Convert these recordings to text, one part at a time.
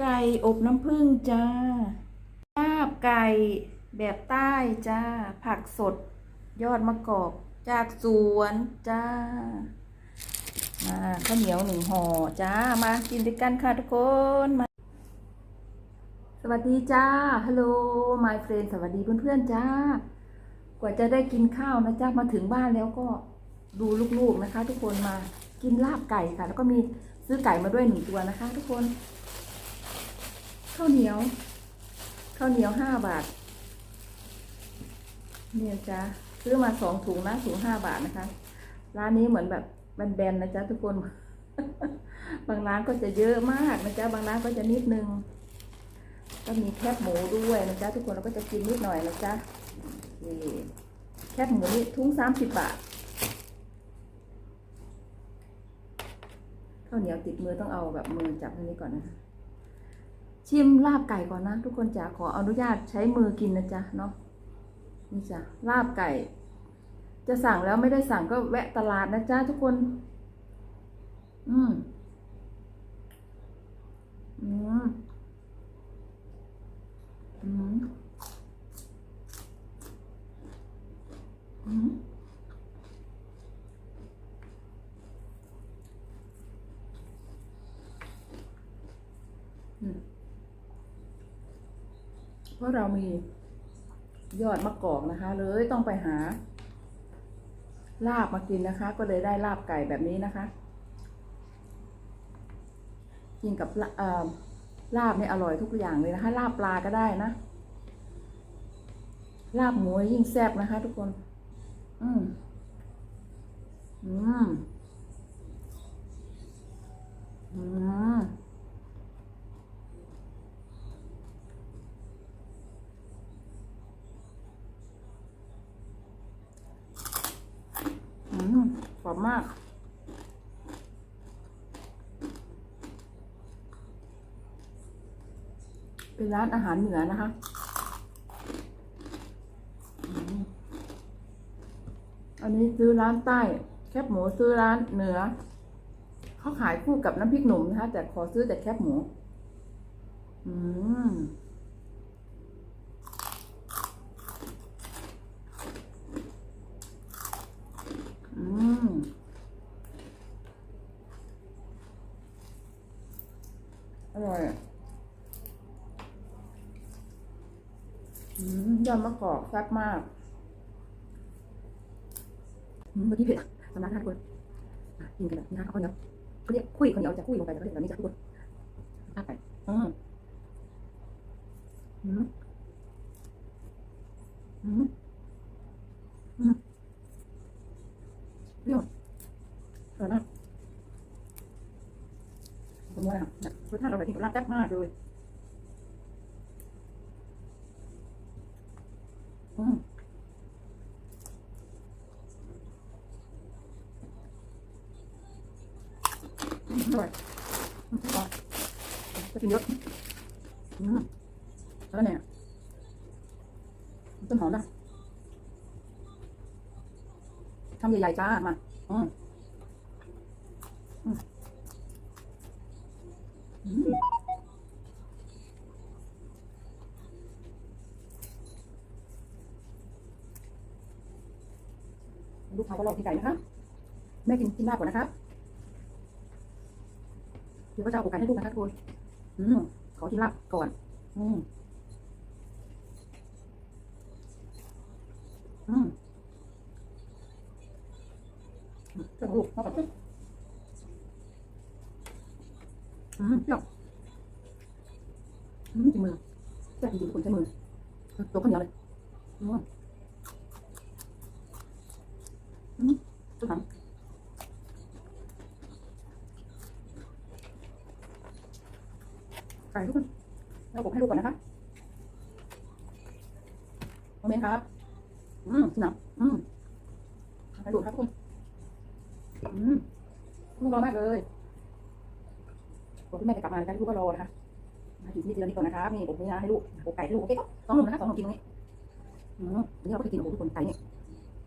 ไก่อบน้ำผึ้งจ้าลาบไก่แบบใต้จ้า ผักสด ยอดมะกอกจากสวนจ้า มาข้าวเหนียวหนึ่งห่อจ้า มากินด้วยกันค่ะทุกคนมาสวัสดีจ้า ฮัลโหล my friend สวัสดีเพื่อนๆจ้า กว่าจะได้กินข้าวนะจ้ามาถึงบ้านแล้วก็ดูลูกๆนะคะ ทุกคนมากินลาบไก่ค่ะ แล้วก็มีซื้อไก่มาด้วยหนึ่งตัวนะคะ ทุกคน ข้าวเหนียว ข้าวเหนียวห้าบาท เนี่ยจ้าซื้อมาสองถุงนะถุงห้าบาทนะคะ ร้านนี้เหมือนแบบแบนๆนะจ๊ะทุกคน บางร้านก็จะเยอะมากนะจ๊ะบางร้านก็จะนิดนึง ก็มีแคบหมูด้วยนะจ๊ะทุกคนเราก็จะกินนิดหน่อยนะจ๊ะนี่แคบหมูนี่ทุ่งสามสิบบาทข้าวเหนียวติดมือต้องเอาแบบมือจับอันนี้ก่อนนะคะ ชิมลาบไก่ก่อนนะ ทุกคนจ๋าขออนุญาตใช้มือกินนะจ๊ะเนาะนี่จ้ะลาบไก่ จะสั่งแล้วไม่ได้สั่งก็แวะตลาดนะจ๊ะทุกคน อืมอืมอืมอืม อืม เพราะเรามียอดมะกอกนะคะเลยต้องไปหา ลาบมากินนะคะ ก็เลยได้ลาบไก่แบบนี้นะคะกินกับลาเอ่อลาบเนี่ยอร่อยทุกอย่างเลยนะคะ ลาบปลาก็ได้นะ ลาบหมูยิ่งแซ่บนะคะ ทุกคน อืมอืมอืม อืมกรอบ มาก เป็นร้านอาหารเหนือนะคะอันนี้ซื้อร้านใต้ แคบหมูซื้อร้านเหนือ เขาขายคู่กับน้ำพริกหนุ่มนะคะ แต่ขอซื้อแต่แคบหมู อืม อืม อร่อยอะอืมยอดมะกอกแซ่บมากอืมเมื่อกี้เผ็ดสำนักท่านทุกคนอะกินกันแบบนี้ข้าวเหนียวเขาเรียกคุยข้าวเหนียวจะคุยลงไปแต่ก็เรียกแบบนี้จะทุกคนลาบไปอืมอืมอืมอืมเปรี้ยวอร่อยมากผมว่า เนี่ยรสชาติอร่อยที่กับลาบแซ่บมากเลยอืมอืมอร่อยอืมอร่อยจะกินเยอะอืมแล้วเนี่ยต้นหอมนะทำใหญ่ๆจ้ามาอืมอืมอืม ลูกค้าก็รอที่ไก่นะคะแม่กินกินลาบก่อนนะคะเดี๋ยวก็จะเอาอกไก่ให้ลูกนะคะทุกคนอืมขอกินลาบก่อน อืมอืมเจ้าลูกมาแบบอืมเจ้าอืมจริงมือแซ่บจริงๆคนใช้มือตัวข้าวเหนียวเลยอืมอืมต้นหอม ไก่ทุกคนแล้วผมให้ลูกก่อนนะคะโมเมนต์ครับ อืมสนับอืมให้ลูกครับทุกคน อืมลูกรอมากเลยบอกคุณแม่จะกลับมาแล้วลูกก็รอนะคะมาอยู่ที่เดือนนี้ก่อนนะคะนี่ผมนี่นะให้ลูกอกไก่ให้ลูกโอเคก็สองหนุ่มนะคะสองหนุ่มกินตรงนี้อืมนนี้เราก็จะกินโอ้โหทุกคนไก่เนี่ย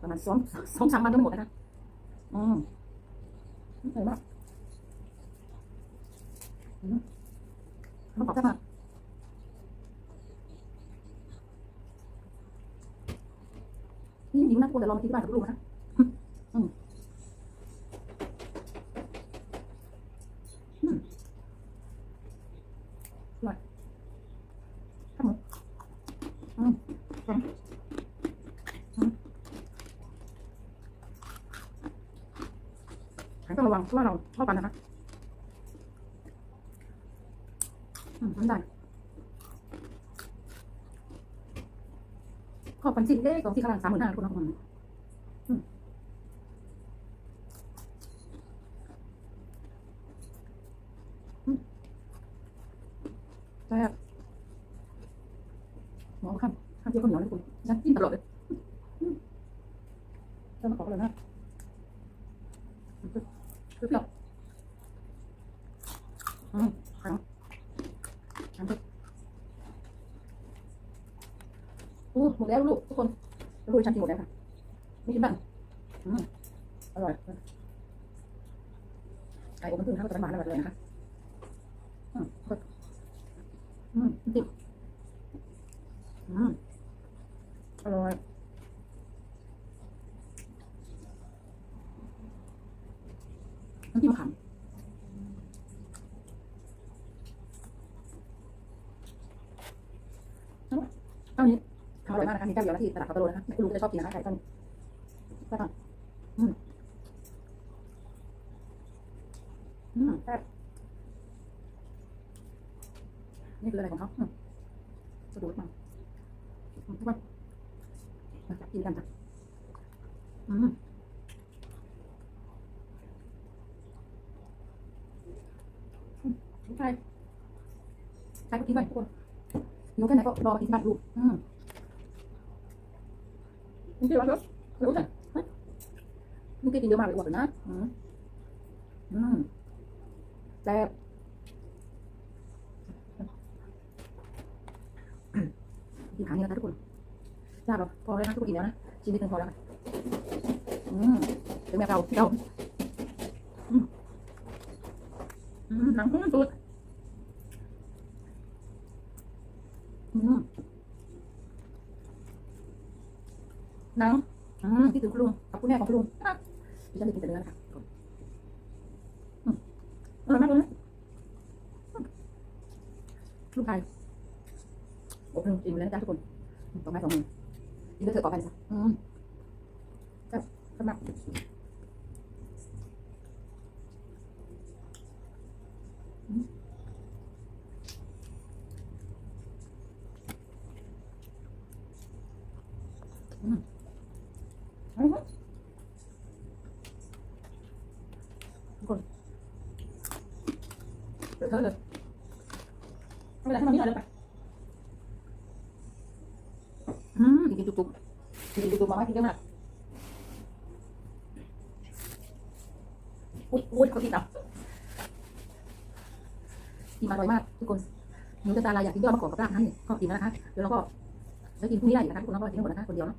ประมาณสองสองสามวันก็ไม่หมดนะคะ อืมอร่อยมากอืมเขาบอบแซ่มากนี่จริงนะทุกคนแต่ลองมากินที่บ้านกับลูกนะอืมอร่อยครับผมอืมอืมอืม ต้อวังเพราะว่าเราชอบกันนะคะอืมน้ำได้ขอบปันสิเล็กของที่ข้างล่างสามหมื่นห้าทุกคนนะทุกคนอืมแซ่บหมอข้ามข้ามเจียวข้าวเหนียวนะทุกคนฉันกินตลอดเลยอืมามะกอเลยนะ เปรี้ยวอืมขังขังเผ็ดอู้หมดแล้วลูกทุกคนลูกฉันกินหมดแล้วค่ะไม่กินบ้างอืมอร่อยไก่อบน้ำผึ้งข้าวตะหวานอร่อยเลยนะคะอืมอืมติดอืมอร่อย น้ำจิ้มมะขามเท่านี้ทำอร่อยมากนะคะมีเจ้าเดียวนะที่ตลาดคาตาโลนะคะไม่รู้จะชอบกินนะคะไก่ต้มแซ่บมากอืมอืมแซ่บนี่คืออะไรของเขาสะดวกมากทุกคนมาจับกินกันจ้ะอืมอื มใช่ใช่ก็กินไปทุกคนหิวแค่ไหนก็รอมากินที่บ้านลูกอืมมึงกินอะไรครับรู้จักมึงกินเยอะมากเล ยอ้วนนะอืมอืมแซ่บกินหางนี้นะคะทุกคนทราบหรอพอแล้วนะทุกคนกินแล้วนะชิ้นนิดนึงพอแล้วค่ะอืมเป็นแบบเราที่เราอืมอืมหนังที่ถึงคุณลุงกับคุณแม่ของคุณลุงอะดิฉันจะกินแต่เนื้อนะคะอร่อยมากเลยนะลูกชายโอ้โหอิ่มแล้วนะจ๊ะทุกคนต่อไม้สองมือกินด้วยเถอะต่อไปนะจ๊ะอืมครับสมัครอืมอืม อือฮึทุกคน เดี๋ยวเธอเลยไม่เป็นไรให้มันนี่หน่อยเลยไปอืมกินจุกๆกินจุกๆมาไหมกินเยอะมากอุ้ยอุ้ยเขากินอะกินมาอร่อยมากทุกคนหนูจะตาลายอยากกินยอดมะกอกกับรากนะนี่ก็กินแล้วนะคะเดี๋ยวเราก็ จะกินพรุ่งนี้ได้อีกนะคะทุกคนเราก็กินทั้งหมดนะคะคนเดียวเนาะ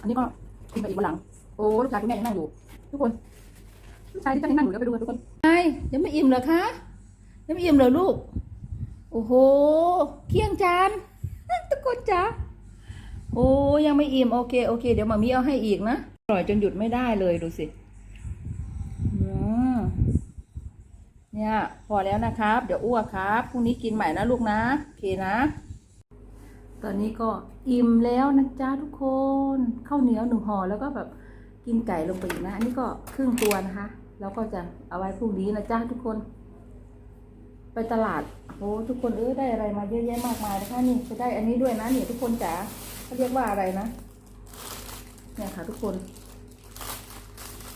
อันนี้ก็กินไปอีกวันหลัง โอ้ลูกชายคุณแม่ยังนั่งอยู่ ทุกคนลูกชายที่ตั้งนั่งอยู่แล้วไปดูกันทุกคนไอ้ยังไม่อิ่มเหรอคะยังไม่อิ่มเหรอลูก โอ้โหเคี่ยงจานทุกคนจ้าโอ้ยังไม่อิ่มโอเคโอเค เดี๋ยวมามีเอาให้อีกนะอร่อยจนหยุดไม่ได้เลยดูสิอืม เนี่ยพอแล้วนะครับ เดี๋ยวอ้วกครับพรุ่งนี้กินใหม่นะลูกนะโอเคนะ ตอนนี้ก็อิ่มแล้วนะจ๊ะทุกคนข้าวเหนียวหนึ่งห่อแล้วก็แบบกินไก่ลงไปอีกนะ อันนี้ก็ครึ่งตัวนะคะแล้วก็จะเอาไว้พรุ่งนี้นะจ๊ะทุกคน ไปตลาดโอ้ทุกคนเออได้อะไรมาเยอะแยะมากมายนะคะนี่จะได้อันนี้ด้วยนะนี่ทุกคนจ๋าเขาเรียกว่าอะไรนะเนี่ยค่ะทุกคน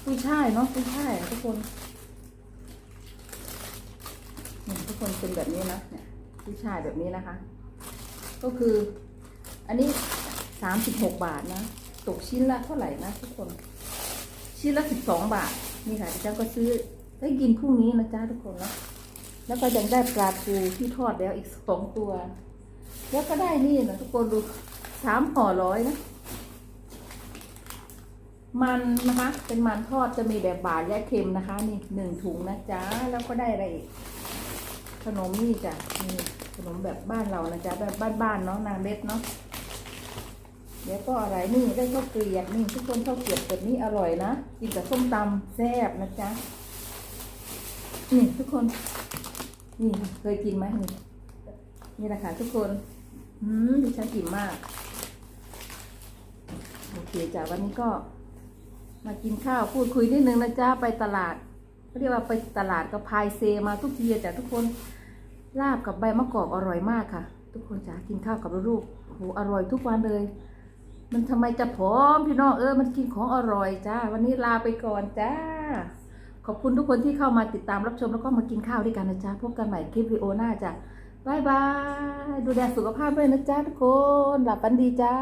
กุ้ยช่ายเนาะกุ้ยช่ายทุกคนเนี่ยทุก คนเป็นแบบนี้นะเนี่ยกุ้ชายแบบนี้นะคะ ก็คือ อันนี้สามสิบหกบาทนะ ตกชิ้นละเท่าไหร่นะทุกคน ชิ้นละสิบสองบาท นี่ค่ะดิฉันก็ซื้อได้กินพรุ่งนี้นะจ๊ะทุกคนนะแล้วก็ยังได้ปลาทูที่ทอดแล้วอีกสองตัว แล้วก็ได้นี่นะทุกคนดูสามห่อร้อยนะมันนะคะ เป็นมันทอดจะมีแบบบานและเค็มนะคะ นี่หนึ่งถุงนะจ๊ะ แล้วก็ได้อะไรอีก ขนมนี่จ้ะนี่ขนมแบบบ้านเรานะจ๊ะแบบบ้านๆเนาะนางเล็ดเนาะเดี๋ยวก็อะไรนี่ได้ข้าวเกลียบนี่ทุกคนข้าวเกลียบแบบนี้อร่อยนะกินกับส้มตำแซ่บนะจ๊ะนี่ทุกคน นี่เคยกินไหมนี่นี่แหละค่ะทุกคนอืมดิฉันอิ่มมากโอเคจ้ะวันนี้ก็มากินข้าวพูดคุยนิดนึงนะจ๊ะไปตลาดเขาเรียกว่าไปตลาดกับพายเซมาทุกทีจ้ะทุกคน ลาบกับใบมะกอกอร่อยมากค่ะ ทุกคนจ้ะกินข้าวกับลูกโหอร่อยทุกวันเลย มันทำไมจะผอมพี่น้องเออ มันกินของอร่อยจ้า วันนี้ลาไปก่อนจ้า ขอบคุณทุกคนที่เข้ามาติดตามรับชมแล้วก็มากินข้าวด้วยกันนะจ๊ะพบกันใหม่คลิปวิดีโอหน้าจ้ะบายบาย ดูแลสุขภาพด้วยนะจ๊ะทุกคน หลับฝันดีจ้า